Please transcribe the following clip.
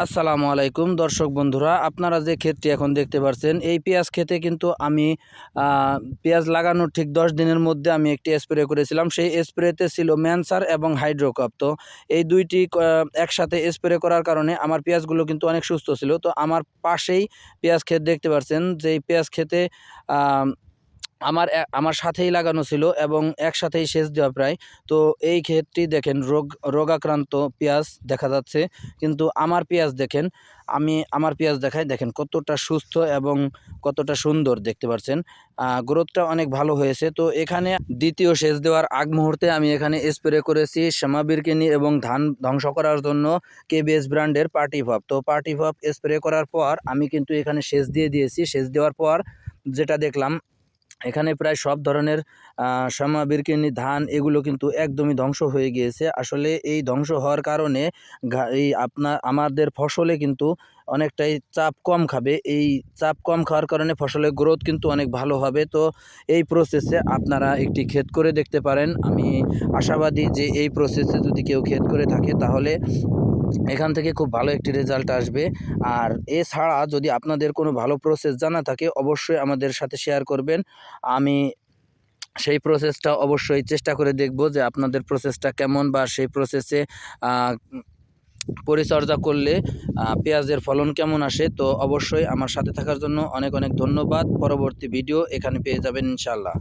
আসসালামু আলাইকুম, দর্শক বন্ধুরা, আপনারা যে ক্ষেতটি এখন দেখতে পাচ্ছেন এই পেঁয়াজ খেতে কিন্তু আমি পেঁয়াজ লাগানোর ঠিক দশ দিনের মধ্যে আমি একটি স্প্রে করেছিলাম। সেই স্প্রেতে ছিল ম্যানসার এবং হাইড্রোকাপ। তো এই দুইটি একসাথে স্প্রে করার কারণে আমার পেঁয়াজগুলো কিন্তু অনেক সুস্থ ছিল। তো আমার পাশেই পেঁয়াজ ক্ষেত দেখতে পাচ্ছেন যে পেঁয়াজ খেতে আমার আমার সাথেই লাগানো ছিল এবং একসাথেই সেচ দেওয়া প্রায়। তো এই ক্ষেতটি দেখেন, রোগ, রোগাক্রান্ত পেঁয়াজ দেখা যাচ্ছে। কিন্তু আমার পেঁয়াজ দেখেন, আমি আমার পেঁয়াজ দেখাই, দেখেন কতটা সুস্থ এবং কতটা সুন্দর দেখতে পাচ্ছেন গ্রোথটা অনেক ভালো হয়েছে। তো এখানে দ্বিতীয় সেচ দেওয়ার আগ মুহূর্তে আমি এখানে স্প্রে করেছি শ্যামাবিরকিনি এবং ধান ধ্বংস করার জন্য কেবিএস ব্র্যান্ডের পার্টি ভাব তো পার্টি ভাব স্প্রে করার পর আমি কিন্তু এখানে সেচ দিয়ে দিয়েছি। সেচ দেওয়ার পর যেটা দেখলাম এখানে প্রায় সব ধরনের শ্যামা বিরকিনি, ধান এগুলো কিন্তু একদমই ধ্বংস হয়ে গিয়েছে। আসলে এই ধ্বংস হওয়ার কারণে এই আপনার আমাদের ফসলে কিন্তু অনেকটাই চাপ কম খাবে। এই চাপ কম খাওয়ার কারণে ফসলের গ্রোথ কিন্তু অনেক ভালো হবে। তো এই প্রসেসে আপনারা একটি ক্ষেত করে দেখতে পারেন। আমি আশাবাদী যে এই প্রসেসে যদি কেউ ক্ষেত করে থাকে তাহলে এখান থেকে খুব ভালো একটি রেজাল্ট আসবে। আর এছাড়া যদি আপনাদের কোনো ভালো প্রসেস জানা থাকে, অবশ্যই আমাদের সাথে শেয়ার করবেন। আমি সেই প্রসেসটা অবশ্যই চেষ্টা করে দেখব যে আপনাদের প্রসেসটা কেমন বা সেই প্রসেসে পরিচর্যা করলে পেঁয়াজের ফলন কেমন আসে। তো অবশ্যই আমার সাথে থাকার জন্য অনেক অনেক ধন্যবাদ। পরবর্তী ভিডিও এখানে পেয়ে যাবেন ইনশাল্লাহ